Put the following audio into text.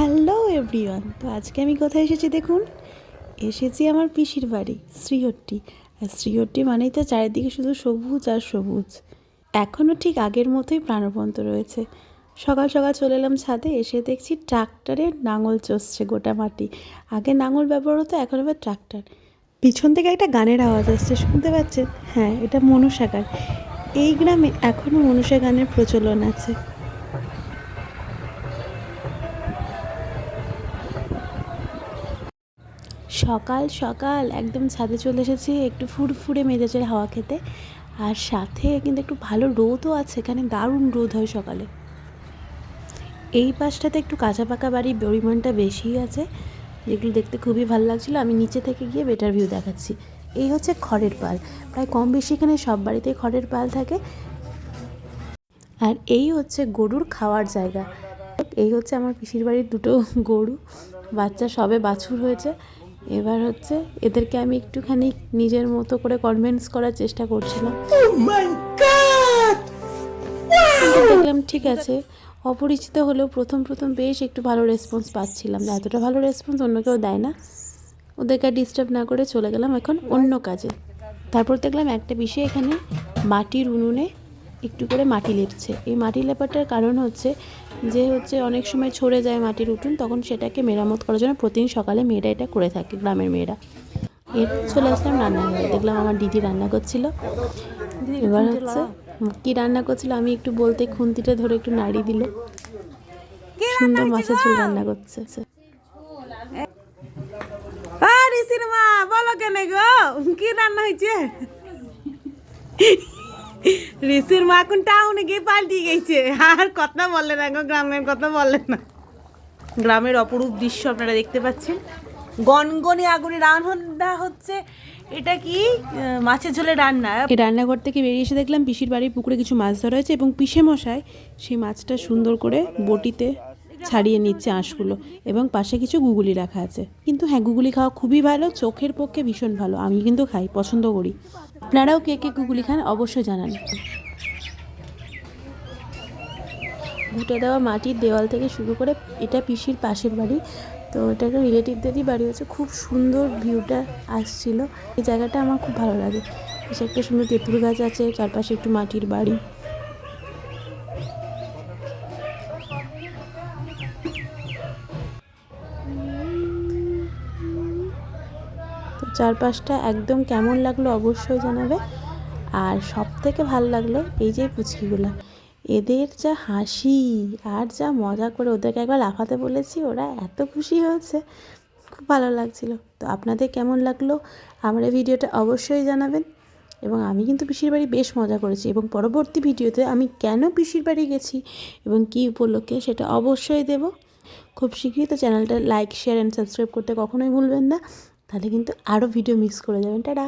Hello everyone, তো আজকে আমি কোথায় এসেছি দেখুন? এসেছি আমার পিসির বাড়ি, শ্রীহট্টি। আর শ্রীহট্টি মানেই তো চারিদিকে শুধু সবুজ আর সবুজ। এখনও ঠিক আগের মতোই প্রাণবন্ত রয়েছে। সকাল সকাল চলে এলাম ছাদে, এসে দেখছি ট্রাক্টরে নাঙল চষছে গোটা মাটি। আগে নাঙল ব্যবহার হতো, এখন আবার ট্রাক্টর। পিছন থেকে একটা গানের আওয়াজ আসছে, শুনতে পাচ্ছেন? হ্যাঁ এটা মনুষা গান। এই গ্রামে এখনও মনুষা গানের প্রচলন আছে। সকাল সকাল, একদম ছাদে চলে এসেছি, একটু ফুরফুরে মেজাজের হাওয়া খেতে। আর সাথে কিন্তু একটু ভালো রোদও আছে, এখানে দারুণ রোদ হয় সকালে। এই পাশটাতে একটু কাঁচা পাকা বাড়ির পরিমাণটা বেশিই আছে, যেগুলো দেখতে খুবই ভালো লাগছিল। আমি নিচে থেকে গিয়ে বেটার ভিউ দেখাচ্ছি। এই হচ্ছে খড়ের পাল। প্রায় কম বেশি এখানে সব বাড়িতেই খড়ের পাল থাকে। আর এই হচ্ছে গরুর খাওয়ার জায়গা। এই হচ্ছে আমার পিসির বাড়ির দুটো গরু। বাচ্চা সবে বাছুর হয়েছে। এবার হচ্ছে এদেরকে আমি একটুখানি নিজের মতো করে কনভিন্স করার চেষ্টা করছিলাম। দেখলাম ঠিক আছে অপরিচিত হলেও প্রথম প্রথম বেশ একটু ভালো রেসপন্স পাচ্ছিলাম। এতটা ভালো রেসপন্স অন্য কেউ দেয় না। ওদেরকে ডিস্টার্ব না করে চলে গেলাম এখন অন্য কাজে। তারপর দেখলাম একটা বিষয় এখানে মাটির উনুনে একটু করে মাটি লেপছে। এই মাটি লেপাটার কারণ হচ্ছে যে হচ্ছে অনেক সময় ছড়ে যায় মাটির উঠুন তখন সেটাকে মেরামত করার জন্য প্রতিদিন সকালে মেয়েরা এটা করে থাকে গ্রামের মেয়েরা। এর চলে আসলাম রান্নাঘরে দেখলাম আমার দিদি রান্না করছিল। এবার হচ্ছে কি রান্না করছিল আমি একটু বলতে খুন্তিটা ধরে একটু নাড়ি দিল। সুন্দর মাছের ঝোল রান্না করছে। বলো কেন গো কি রান্না হয়েছে? ঋষির মা এখন টাউনে গিয়ে পাল্টি গেছে। আর কথা বললে না এখন গ্রামের কথা বললে না। গ্রামের অপরূপ দৃশ্য আপনারা দেখতে পাচ্ছেন। গনগনে আগুনে রান্না হচ্ছে। এটা কি? মাছের ঝোলে রান্না। রান্নাঘর থেকে বেরিয়ে এসে দেখলাম পিসির বাড়ির পুকুরে কিছু মাছ ধরা হয়েছে এবং পিসে মশায় সেই মাছটা সুন্দর করে বটিতে ছাড়িয়ে নিচ্ছে আঁশগুলো এবং পাশে কিছু গুগুলি রাখা আছে। কিন্তু হ্যাঁ গুগুলি খাওয়া খুবই ভালো, চোখের পক্ষে ভীষণ ভালো। আমি কিন্তু খাই, পছন্দ করি। আপনারাও কে কে গুগুলি খান অবশ্যই জানান। ঘুটে দেওয়া মাটির দেওয়াল থেকে শুরু করে এটা পিসির পাশের বাড়ি। তো এটা একটা রিলেটিভদেরই বাড়ি হচ্ছে। খুব সুন্দর ভিউটা আসছিল। এই জায়গাটা আমার খুব ভালো লাগে। বেশ একটা সুন্দর তেঁতুল গাছ আছে, চারপাশে একটু মাটির বাড়ি। চারপাশটা একদম কেমন লাগল অবশ্যই জানাবে। আর সব থেকে ভালো লাগল এই যে পুচকিগুলো, এদের যা হাসি আর যা মজা করে ওদেরকে একবার লাফাতে বলেছি, ওরা এত খুশি হয়েছে, খুব ভালো লাগছিল। তো আপনাদের কেমন লাগল আমার এই ভিডিওটা অবশ্যই জানাবেন। এবং আমি কিন্তু পিসির বাড়ি বেশ মজা করেছি এবং পরবর্তী ভিডিওতে আমি কেন পিসির বাড়ি গেছি এবং কী উপলক্ষে সেটা অবশ্যই দেব। খুব শীঘ্রই তো চ্যানেলটা লাইক, শেয়ার অ্যান্ড সাবস্ক্রাইব করতে কখনোই ভুলবেন না। তাহলে কিন্তু আরও ভিডিও মিস করে যাবেন। টাটা!